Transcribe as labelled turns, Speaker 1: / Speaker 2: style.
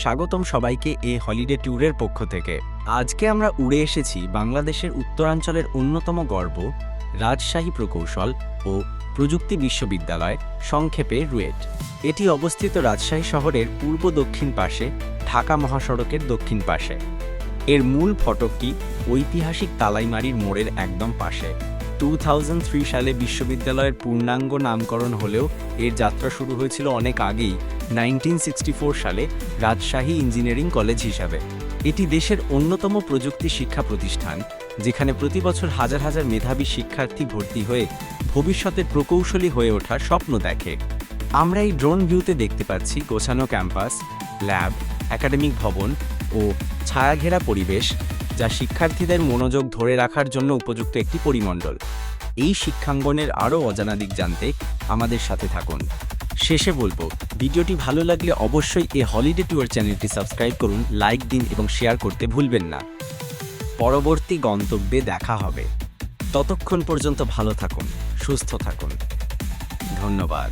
Speaker 1: স্বাগতম সবাইকে a holiday ট্যুরের পক্ষ থেকে। আজকে আমরা উড়ে এসেছি বাংলাদেশের উত্তরাঞ্চলের অন্যতম গর্ব, রাজশাহী প্রকৌশল ও প্রযুক্তি বিশ্ববিদ্যালয়, সংক্ষেপে রুয়েট। এটি অবস্থিত রাজশাহী শহরের পূর্ব দক্ষিণ পাশে, ঢাকা মহাসড়কের দক্ষিণ পাশে। এর মূল ফটকটি ঐতিহাসিক তালাইমারির মোড়ের একদম পাশে। টু সালে বিশ্ববিদ্যালয়ের পূর্ণাঙ্গ নামকরণ হলেও এর যাত্রা শুরু হয়েছিল অনেক আগেই নাইনটিন সালে, রাজশাহী ইঞ্জিনিয়ারিং কলেজ হিসাবে। এটি দেশের অন্যতম প্রযুক্তি শিক্ষা প্রতিষ্ঠান, যেখানে প্রতি বছর হাজার হাজার মেধাবী শিক্ষার্থী ভর্তি হয়ে ভবিষ্যতের প্রকৌশলী হয়ে ওঠার স্বপ্ন দেখে। আমরা এই ড্রোন ভিউতে দেখতে পাচ্ছি গোছানো ক্যাম্পাস, ল্যাব, একাডেমিক ভবন ও ছায়াঘেরা পরিবেশ যা শিক্ষার্থীদের মনোযোগ ধরে রাখার জন্য উপযুক্ত একটি পরিমণ্ডল। এই শিক্ষাঙ্গনের আরও অজানা দিক জানতে আমাদের সাথে থাকুন। শেষে বলব, ভিডিওটি ভালো লাগলে অবশ্যই এ হলিডে ট্যুর চ্যানেলটি সাবস্ক্রাইব করুন, লাইক দিন এবং শেয়ার করতে ভুলবেন না। পরবর্তী গন্তব্যে দেখা হবে। ততক্ষণ পর্যন্ত ভালো থাকুন, সুস্থ থাকুন। ধন্যবাদ।